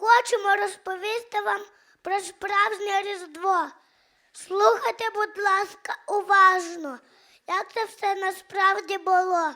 хочемо розповісти вам про справжнє Різдво. Слухайте, будь ласка, уважно, як це все насправді було.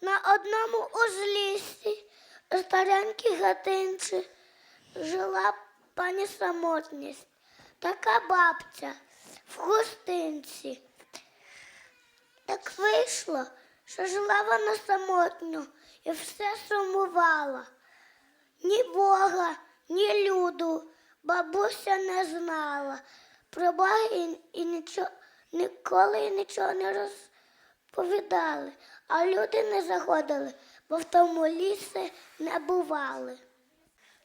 На одному узліссі у старенькій гатинці жила пані самотність, така бабця в хустинці. Так вийшло, що жила вона самотньо і все сумувала. Ні Бога, ні люду бабуся не знала. Про Бога і, і нічого, ніколи нічого не розповідали, а люди не заходили, бо в тому лісі не бували.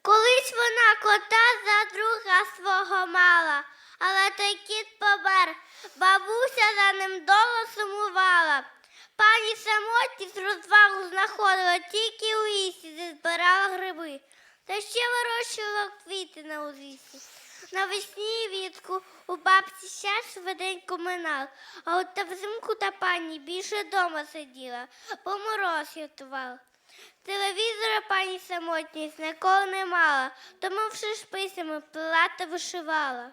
Колись вона кота за друга свого мала, але той кіт помер, бабуся за ним довго сумувала. Пані самотність розвагу знаходила тільки у лісі, де збирала гриби, та ще вирощувала квіти на узліссі. Навесні вітку у бабці ще швиденько минав, а от та взимку та пані більше дома сиділа, бо мороз рятував. Телевізора пані самотність ніколи не мала, тому все шписами плела та вишивала.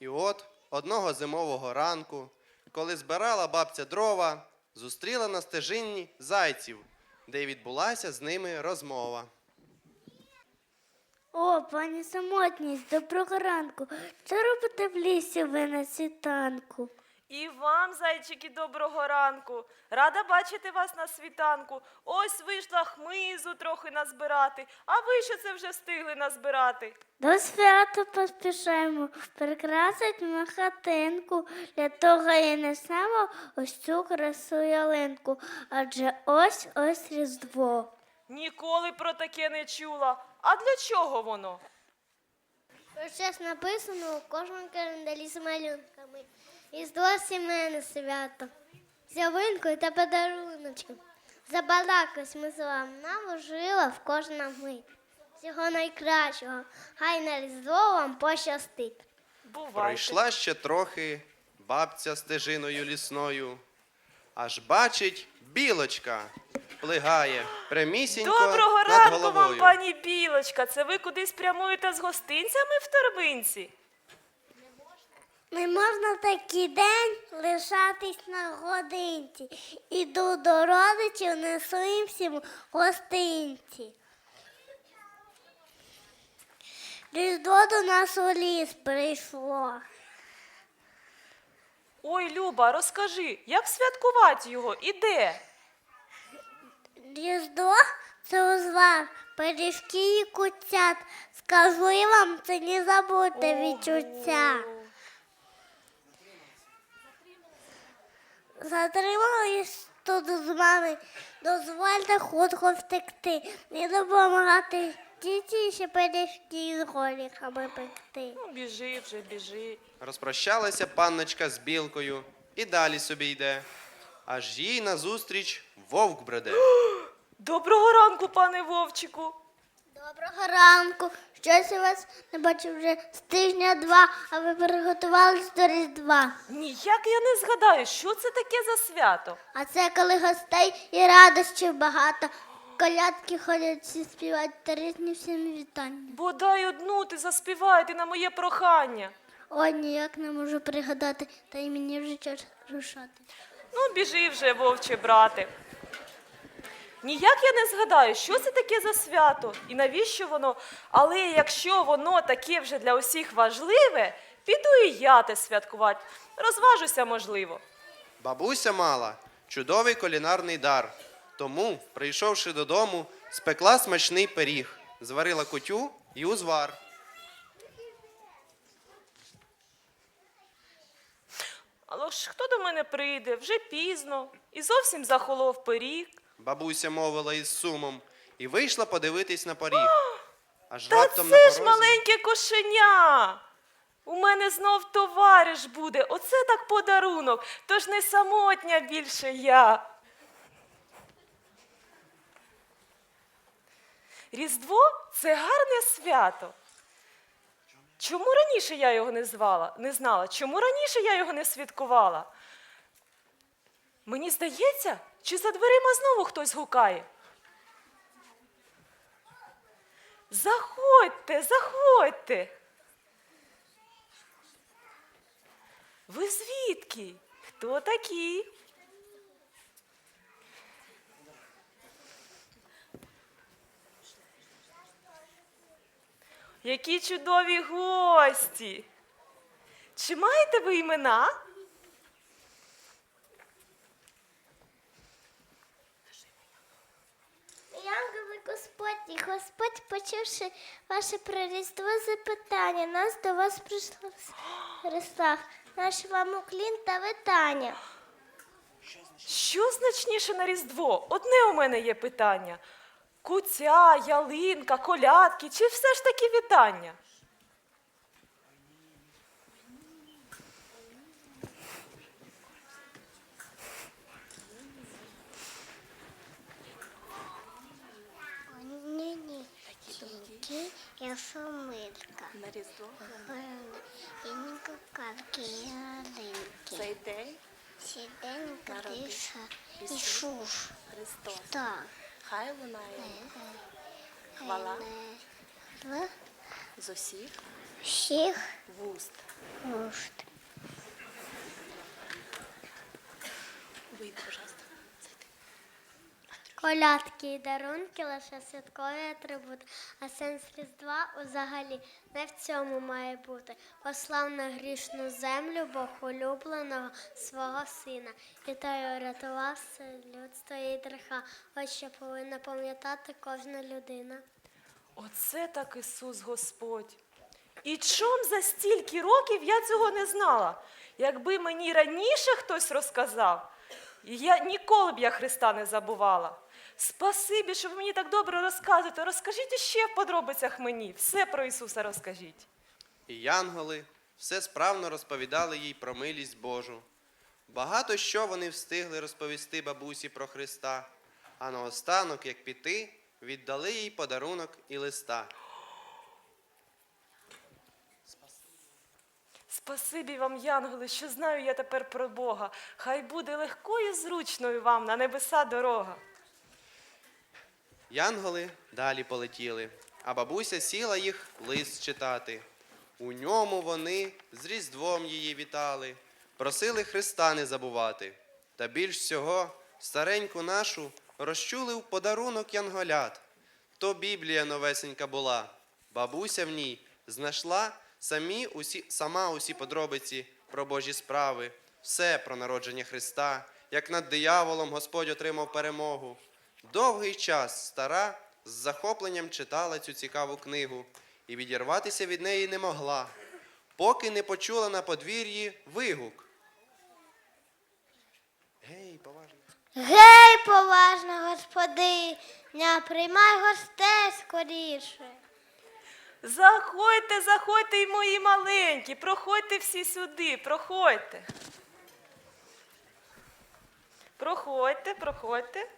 І от одного зимового ранку, коли збирала бабця дрова, зустріла на стежині зайців, де відбулася з ними розмова. О, пані самотність, доброго ранку. Що робите в лісі ви на світанку? І вам, зайчики, доброго ранку. Рада бачити вас на світанку. Ось вийшла хмизу трохи назбирати, а ви що це вже встигли назбирати? До свята поспішаємо, прикрасить ми хатинку, для того і несемо ось цю красу ялинку, адже ось ось Різдво. Ніколи про таке не чула. А для чого воно? Про щось написано у кожному календарі з малюнками. Різдво сімейне свято. З ялинкою та подаруночком. Забалакались ми з вами, нам жила в кожна мить. Всього найкращого. Хай на Різдво вам пощастить. Бувайте. Пройшла ще трохи бабця стежиною лісною, аж бачить білочка плигає прямісінько Доброго над ранку головою. вам, пані Білочка. Це ви кудись прямуєте з гостинцями в торбинці? Не можна такий день лишатись на годинці. Іду до родичів, несу їм всім гостинці. Різдво до нас у ліс прийшло. Ой, Люба, розкажи, як святкувати його і де? Різдво це узвар, пиріжки і куцят. Скажу і вам, це не забудьте відчуття. Затримались тут з вами, дозвольте хутко втекти, не допомагати діті ще пиріжки з горіхами пекти. Ну, біжи вже, біжи. Розпрощалася панночка з білкою і далі собі йде. Аж їй назустріч вовк бреде. Доброго ранку, пане Вовчику. Доброго ранку. Щось я вас не бачу вже з тижня два, а ви приготувались до Різдва. Ніяк я не згадаю, що це таке за свято. А це коли гостей і радощів багато. Колядки ходять всі співають та різні всім вітання. Бодай одну ти заспіваєте на моє прохання. Ой, ніяк не можу пригадати, та й мені вже час рушати. Ну, біжи вже, вовче брате. Ніяк я не згадаю, що це таке за свято і навіщо воно. Але якщо воно таке вже для усіх важливе, піду і я те святкувати. Розважуся, можливо. Бабуся мала чудовий кулінарний дар. Тому, прийшовши додому, спекла смачний пиріг, зварила кутю і узвар. Але ж хто до мене прийде? Вже пізно і зовсім захолов пиріг. Бабуся мовила із сумом і вийшла подивитись на поріг. Аж Та раптом на це ж маленьке кошеня. У мене знов товариш буде. Оце так подарунок. Тож не самотня більше я. Різдво це гарне свято. Чому раніше я його не звала, не знала? Чому раніше я його не святкувала? Мені здається, чи за дверима знову хтось гукає? Заходьте, заходьте. Ви звідки? Хто такі? Які чудові гості. Чи маєте ви імена? Янголи Господні, Господь, почувши ваше про Різдво запитання, нас до вас прийшло Христав, наш вам уклін та витання. Що значніше на Різдво? Одне у мене є питання. Куця, ялинка, колядки, чи все ж таки вітання? Ні, ні, я шумилька. На Різдво кукарки, і ялинки. цей день Цей день і Ісус шуш. Христос. Так. Хай лунає Хвала. В з усіх всіх вуст. нужд. Вийди, пожалуйста. Колядки і дарунки лише святкові атрибути, а сенс Різдва взагалі не в цьому має бути. Послав на грішну землю Бог улюбленого свого сина, і той урятував людство від гріха. Ось що повинна пам'ятати кожна людина. Оце так Ісус Господь. І чом за стільки років я цього не знала? Якби мені раніше хтось розказав, я ніколи б я Христа не забувала. Спасибі, що ви мені так добре розказуєте. Розкажіть ще в подробицях мені. Все про Ісуса розкажіть. І янголи все справно розповідали їй про милість Божу. Багато що вони встигли розповісти бабусі про Христа, а наостанок, як піти, віддали їй подарунок і листа. Спасибі вам, янголи, що знаю я тепер про Бога. Хай буде легкою і зручною вам на небеса дорога. Янголи далі полетіли, а бабуся сіла їх лист читати. У ньому вони з Різдвом її вітали, просили Христа не забувати. Та більш всього стареньку нашу розчули в подарунок янголят. То Біблія новесенька була, бабуся в ній знайшла самі усі, сама усі подробиці про Божі справи, все про народження Христа, як над дияволом Господь отримав перемогу. Довгий час стара з захопленням читала цю цікаву книгу і відірватися від неї не могла, поки не почула на подвір'ї вигук. Гей, поважно. Гей, поважна господиня, приймай гостей скоріше. Заходьте, заходьте і мої маленькі, проходьте всі сюди, проходьте. Проходьте, проходьте.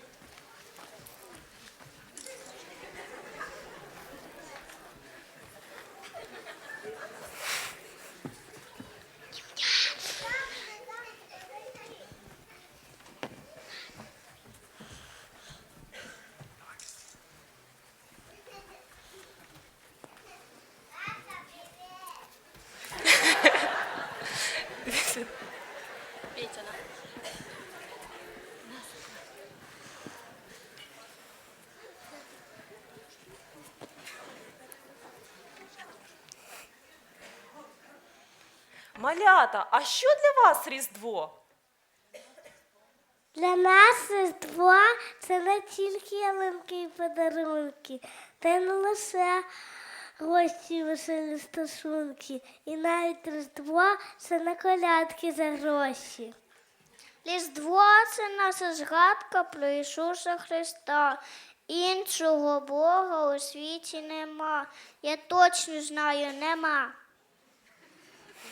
Малята, а що для вас Різдво? Для нас Різдво це не тільки ялинки і подарунки, та й не лише гості і веселі стосунки. І навіть Різдво це не колядки за гроші. Різдво це наша згадка про Ісуса Христа. Іншого Бога у світі нема. Я точно знаю, нема.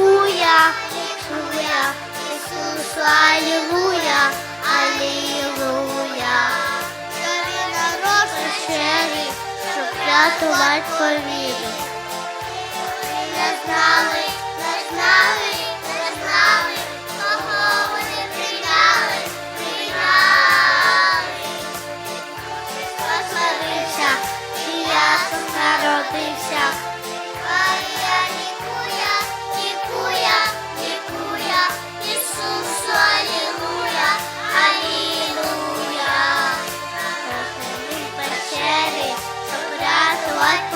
лікуя, лікуя, Ісус, алілуя, алілуя. Що він народ пещері, щоб рятувати повіри. Не знали, не знали, не знали, кого вони прийняли, прийняли. Посварився, і ясно народився. Рятувати